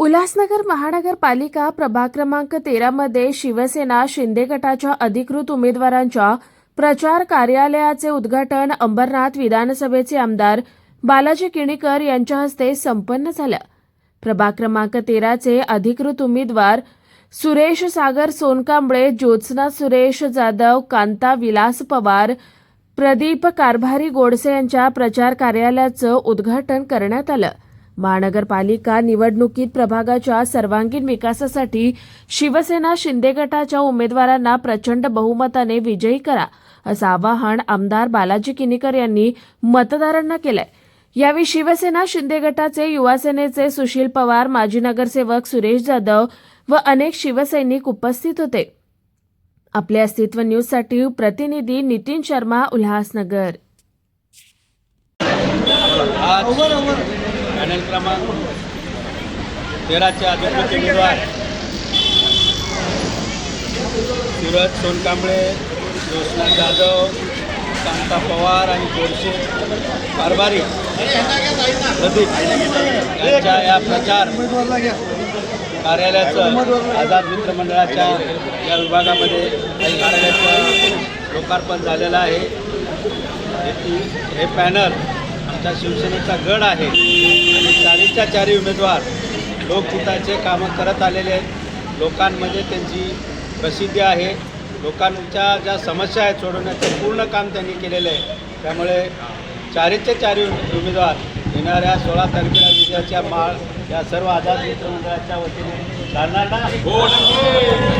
उल्हासनगर महानगरपालिका प्रभाग क्रमांक तेरामध्ये शिवसेना शिंदे गटाच्या अधिकृत उमेदवारांच्या प्रचार कार्यालयाचे उद्घाटन अंबरनाथ विधानसभेचे आमदार बालाजी किणीकर यांच्या हस्ते संपन्न झालं. प्रभाग क्रमांक तेराचे अधिकृत उमेदवार सुरेश सागर सोनकांबळे ज्योत्सना सुरेश जाधव कांता विलास पवार प्रदीप कारभारी गोडसे यांच्या प्रचार कार्यालयाचं उद्घाटन करण्यात आलं. महानगरपालिका निवडणुकीत प्रभागाच्या सर्वांगीण विकासासाठी शिवसेना शिंदे गटाच्या उमेदवारांना प्रचंड बहुमताने विजयी करा असं आवाहन आमदार बालाजी किनीकर यांनी मतदारांना केलंय. यावेळी शिवसेना शिंदे गटाचे युवासेनेचे सुशील पवार माजी नगरसेवक सुरेश जाधव व अनेक शिवसैनिक उपस्थित होते. आपल्या अस्तित्व न्यूजसाठी प्रतिनिधी नितीन शर्मा उल्हासनगर. आज पॅनल क्रमांक तेराचे अध्यक्ष उमेदवार सूरज सोनकांबळे ज्योत्ना जाधव कांता पवार आणि गोडसे कारभारी प्रदीप यांच्या या प्रचार कार्यालयाचं आझाद मित्र मंडळाच्या या विभागामध्ये काही कार्यालयाचं लोकार्पण झालेलं आहे. हे- हे पॅनल आमच्या शिवसेनेचा गड आहे. आणि चारीच्या चारी उमेदवार लोकहिताचे कामं करत आलेले आहेत. लोकांमध्ये त्यांची प्रसिद्धी आहे. लोकांच्या ज्या समस्या आहेत सोडवण्याचं पूर्ण काम त्यांनी केलेलं आहे. त्यामुळे चारीचे चारी उमेदवार येणाऱ्या सोळा तारखेला विजयाच्या माळ या सर्व आझाद मित्रमंडळाच्या वतीने चालणार